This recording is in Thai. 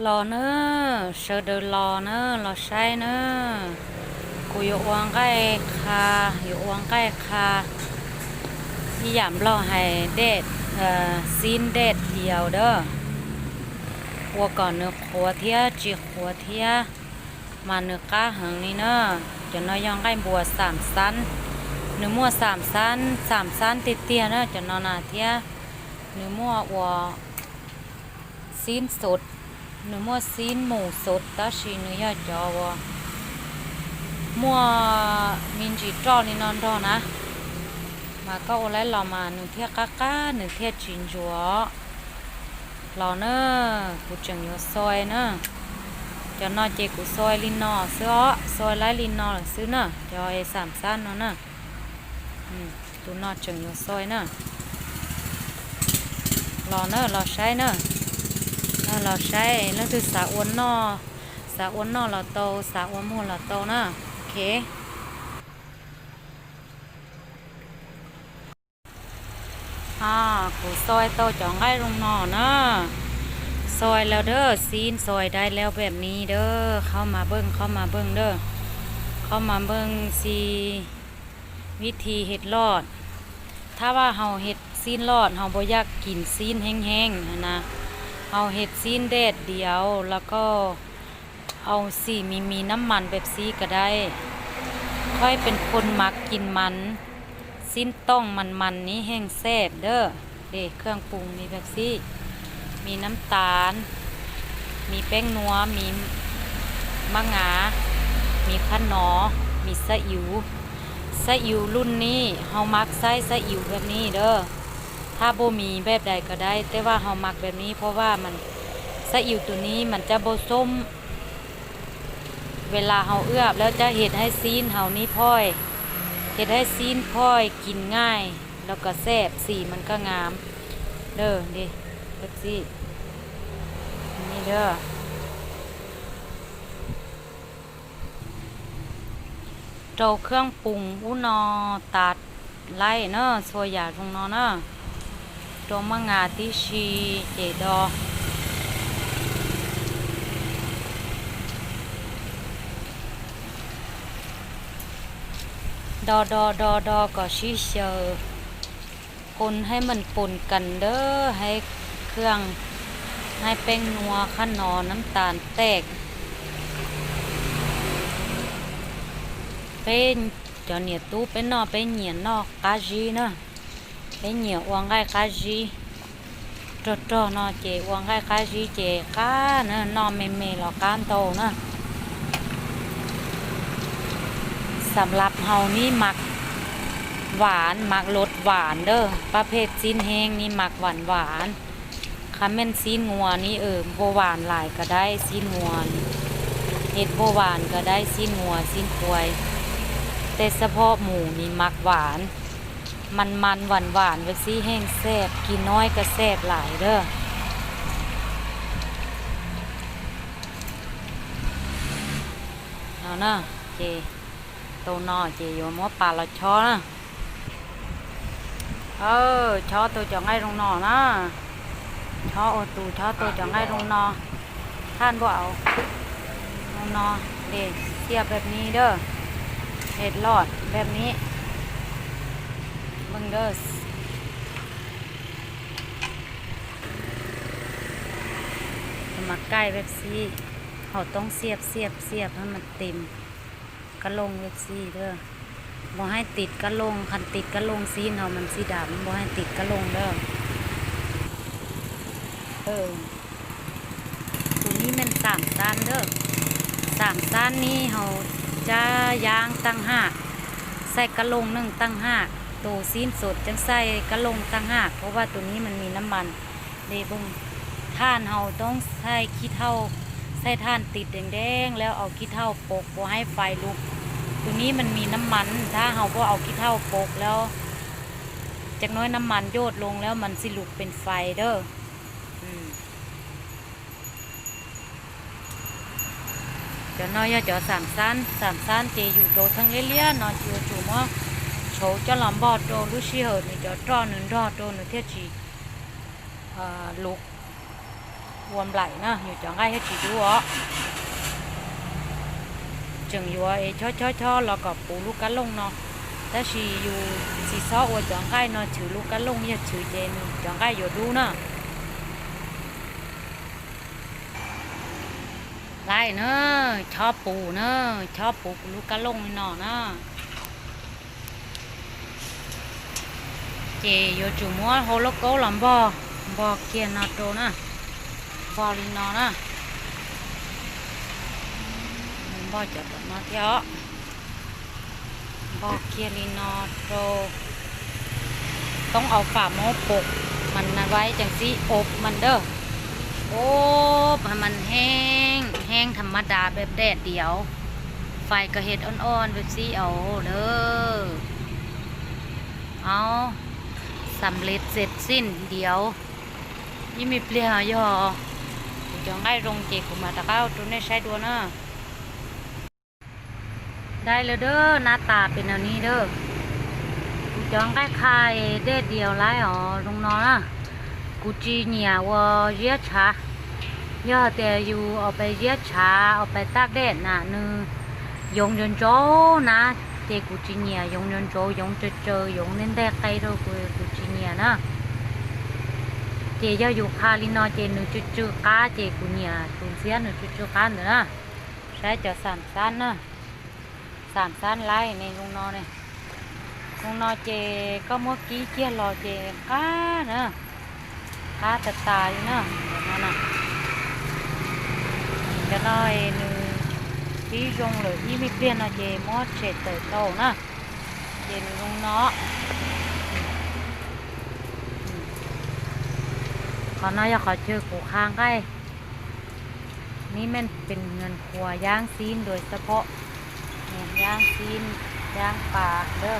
รอเนอะเชอเดอรอเนอะรอใช้เนอะกูอยู่วงใกล้คาอยู่วงใกล้คาที่ยามรอให้เด็ดเอ่อซีนเด็ดเดียวเด้อหัวก่อนเนื้อขัวเทียจีขัวเทียมาเนื้อก้าหังนี่เนอะจะน้อยย่องใกล้บัวสามสั้นเนื้อมั่วสามสั้นสามสั้นติดเตียเนอะจะนอนนาเทียเนื้อมั่ววัวซีนสด นูมัวซีนหมูสดตาชีหนูอยากจอวะมัวมินจีจอนี่นอนดอนะมาก็โอไลเรามาหนึ่งเทียก้าก้าหนึ่งเทียจินจัวรอเนอะกูจังอยู่ซอยเนอะจะนอเจกูซอยลินนอเสื้อซอยไลลินนอซื้อเนอะจอเอสามสั้นเนอะเนอะอืมตูนอจังอยู่ซอยเนอะรอเนอะรอใช้เนอะ Ờ, lò xay nó từ xã uốn no xã uốn no là tàu xã uốn mua là tàu nè ok à cụ xôi tàu chọn ngay rung nọ นะซอยแล้วเด้อซีนซอยได้แล้วแบบนี้เด้อเข้ามาเบิ้งเข้ามาเบิ้งเด้อเข้ามาเบิ้งสีวิธีเห็ดรอด ถ้าว่าเฮาเห็ดซีนรอดเฮาบ่อยากกินซีนแห้งๆหั้นนะ เอาเห็ดซีนเด็ดเดียว แล้วก็เอาสีมีมีน้ำมันแบบซีก็ได้ ค่อยเป็นคนมักกินมันซีนต้องมันมันๆนี้แห้งแซ่บเด้อเด็เครื่องปรุงมีแบบซีมีน้ำตาล มีแป้งนัว มีมะงา มีขนอ มีสะอิวสะอิวรุ่นนี้เฮามักใส่สะอิวแบบนี้เด้อ ถ้าโบมีแบบใดก็ได้ แต่ว่าเฮามักแบบนี้ เพราะว่ามันซะอิ๋วตัวนี้มันจะโบส้ม เวลาเฮาเอื้อบแล้วจะเห็ดให้ซีนเฮานี่พ่อยเห็ดให้ซีนพ่อยกินง่าย แล้วก็แซ่บสีมันก็งาม เด้อดิเล็กซี่นี่เด้อโจเครื่องปรุงอุนอตัดไล่เนอะส่วนใหญ่ตรงนอเนอะ โดมงาติชีเจดอดอดอดอดอก็ชิเชอคนให้มันปนกันเด้อให้เครื่องให้แป้งนัวขนอน้ำตาล เนจอเนี่ยตู้เป็นนอเป็นเหนียนอกกาจีเนาะ cái nhiều uống cái cá gì trò trò nó chỉ uống cái cá gì chỉ cá nữa nó mềm mềm là cá tàu nữa สำหรับเฮานี่มักหวานหมักรสหวานเด้อประเภทซีนแห้งนี่หมักหวานหวานคันแม่นซีนงัวนี่เออบ่หวานหลายก็ได้ซีนงัวเฮ็ดโบหวานก็ได้ซีนงัวซีนควายแต่เฉพาะหมูนี่หมักหวาน มันมันหวานหวานไว้ซี่แห้งแซ่บกินน้อยก็แซ่บหลายเด้อเอานะเจโตนอเจอยู่มัวปลาละช้อนะเออช้อตัวจะง่ายลงนอนะชอโอตูช้อตัวจะง่ายลงนอท่านบ่เอาลงนอเด็เสียบแบบนี้เด้อเห็ดรอดแบบนี้ เบิ่งเด้อมาใกล้เว็บซีเขาต้องเสียบเสียบเสียบให้มันเต็มกระลงเว็บซีเด้อบ่ให้ติดกระลงคันติดกระลงซีนเขามันสีดำบ่ให้ติดกระลงเด้อเออตัวนี้มันสามสั้นเด้อสามสั้นนี่เขาจะยางตั้งห้าใส่กระลงหนึ่งตั้งห้า ตัวซีนสดจังใส่กระลงตั้งหาก เพราะว่าตัวนี้มันมีน้ำมันเดเบึงท่านเฮาต้องใส่ขี้เท่าใส่ท่านติดแดงๆแล้วเอาขี้เท่าโปกบ่ให้ไฟลุก ตัวนี้มันมีน้ำมัน ถ้าเฮาบ่เอาขี้เท่าโปกแล้วจากน้อยน้ำมันโยดลงแล้วมันสิลุกเป็นไฟเด้ออืมเดี๋ยวน้อยจอสามสั้นสามสั้นเจอยู่โดทั้งเลี้ยๆนอนอยู่จู่มั้ง chỗ cho làm bò đồ lúc xí hở này cho cho nên cho đồ nó thiết chỉ à, lục วมไหลนะอยู่จังไงให้จีดูอ๋อจึงอยู่ไอ้ช่อช่อช่อแล้วก็ปูลูกกันลงเนาะแต่ชีอยู่สีซ้อว่ เจโยจูมัวโฮโลโกลำบอบอเกียนาโตนะบอลินอนะบอจับมาเที่ยบอเกียลินอโตต้องเอาฝ่าโมปกมันนะไว้จังสิอบมันเด้ออบให้มันแห้งแห้งธรรมดาแบบแดดเดียว ไฟกระเห็ดอ่อนๆแบบสีเอาเด้อเอา สำเร็จเสร็จสิ้น เดี๋ยวยี่มีเปลี่ยย่อจะง่ายลงเจกุมาตะเก้าตัวนี้ใช้ดัวเนอะได้เลยเด้อหน้าตาเป็นอันนี้เด้อจะง่ายคายเด็ดเดียวไรอ๋อลงนอนอะกูจีเนี่ยวเยียชาย่อแต่อยู่เอาไปเยียชาเอาไปตากแดดน่ะนึงยงยนโจนะ te cucinia yung yon jo yung cho cho yung nên đe cây đâu của cucinia na te ya yu kha li เนี่ยะเจยอยู่คาลินอเจนูจุจุก้าเจกุเนียตุนเซียนูจุจุก้าเนอนะใช้จะสามสั้นนะสามสั้นไล่ในลุงนอเนี่ยลุงนอเจก็เมื่อกี้เจียรอเจก้าเนอะก้าตะตายนะเดี๋ยวนะจะน้อยนึงที่ยงเลยที่ไม่เปลี่ยนนะเจมอดเจดเติโตนะเจนลุงนอ กขอเจอกูค้างใกล้นี่มันเป็นเงินครัวย่างซีนโดยเฉพาะเนี่ยย่างซีนย่างปลาเด้อ